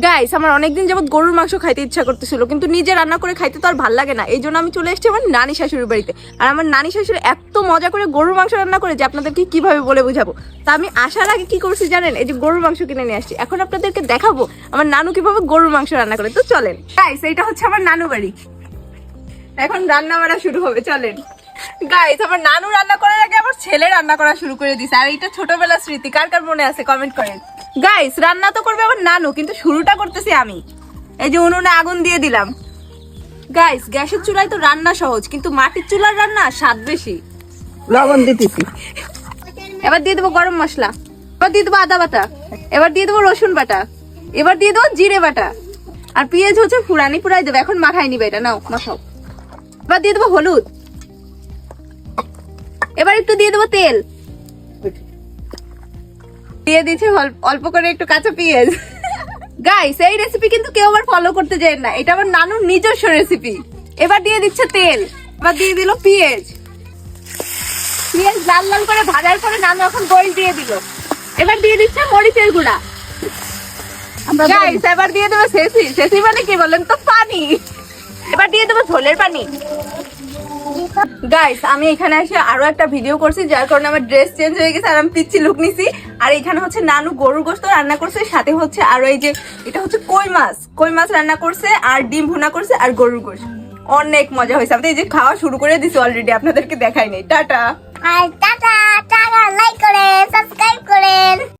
Guys আমার অনেকদিন যাবত গরুর মাংস খাইতে ইচ্ছা করতেছিল, কিন্তু নিজে রান্না করে খাইতে তো আর ভালো লাগে না। এই জন্য আমি চলে এসেছি আমার নানি শাশুড়ির বাড়িতে। আর আমার নানি শাশুড়ি এত মজা করে গরুর মাংস রান্না করে যে আপনাদেরকে কীভাবে বলে বোঝাবো। তা আমি আসার আগে কি করছি জানেন? এই যে গরুর মাংস কিনে নিয়ে আসছি। এখন আপনাদেরকে দেখাবো আমার নানু কীভাবে গরুর মাংস রান্না করে। তো চলেন। গাইস এইটা হচ্ছে আমার নানু বাড়ি। এখন রান্না বাড়া শুরু হবে, চলেন। গাইস আমার নানু রান্না করার আগে আমার ছেলে রান্না করা শুরু করে দিছে। আর এইটা ছোটবেলার স্মৃতি। কার কার মনে আছে? কমেন্ট করেন। গাইস রান্না তো করবে আবার নানু কিন্তু শুরুটা করতেছি আমি। এই যে উনুনে আগুন দিয়ে দিলাম। গাইস গ্যাসের চুলায় তো রান্না সহজ কিন্তু মাটির চুলার রান্না স্বাদ বেশি। লবণ দিতেছি। এবার দিয়ে দেবো গরম মশলা এবার দিয়ে দেবো আদা বাটা এবার দিয়ে দেবো রসুন বাটা এবার দিয়ে দেবো জিরে বাটা। আর পেঁয়াজ হচ্ছে ফুরানি পুরাই দেবো। এখন মাথায় নিবে এটা নাও মাখাও। এবার দিয়ে দেবো হলুদ। এবার একটু দিয়ে দেবো তেল। দিয়ে দিচ্ছে অল- অল্প করে একটু কাঁচা পেঁয়াজ। গাইস এই রেসিপি কিন্তু কেউ আবার ফলো করতে যায় না। এটা আমার নানুর নিজস্ব রেসিপি এবার দিয়ে দিচ্ছে তেল। এবার দিয়ে দিল পেঁয়াজ। পেঁয়াজ লাল লাল করে ভাজার পরে নানু এখন বইল দিয়ে দিল। এবার দিয়ে দিচ্ছে মরিচের গুঁড়া। গাইস এবার দিয়ে দেবো শেষি শেষি মানে কি বলেন তো? পানি। এবার দিয়ে দেবো ঝোলের পানি। গাইস আমি এখানে এসে আরও একটা ভিডিও করছি, যার কারণে আমার ড্রেস চেঞ্জ হয়ে গেছে আর আমি পিচ্ছি লুক নিছি। আর এখানে হচ্ছে নানু গরুর গোস্ত রান্না করছে, সাথে হচ্ছে আরও এই যে, এটা হচ্ছে কই মাছ। কই মাছ রান্না করছে, আর ডিম ভুনা করছে, আর গরুর গোস্ত। অনেক মজা হয়েছে। আমি এই যে খাওয়া শুরু করে দিছি অলরেডি আপনাদেরকে দেখাই নেই। টাটা। টাটা।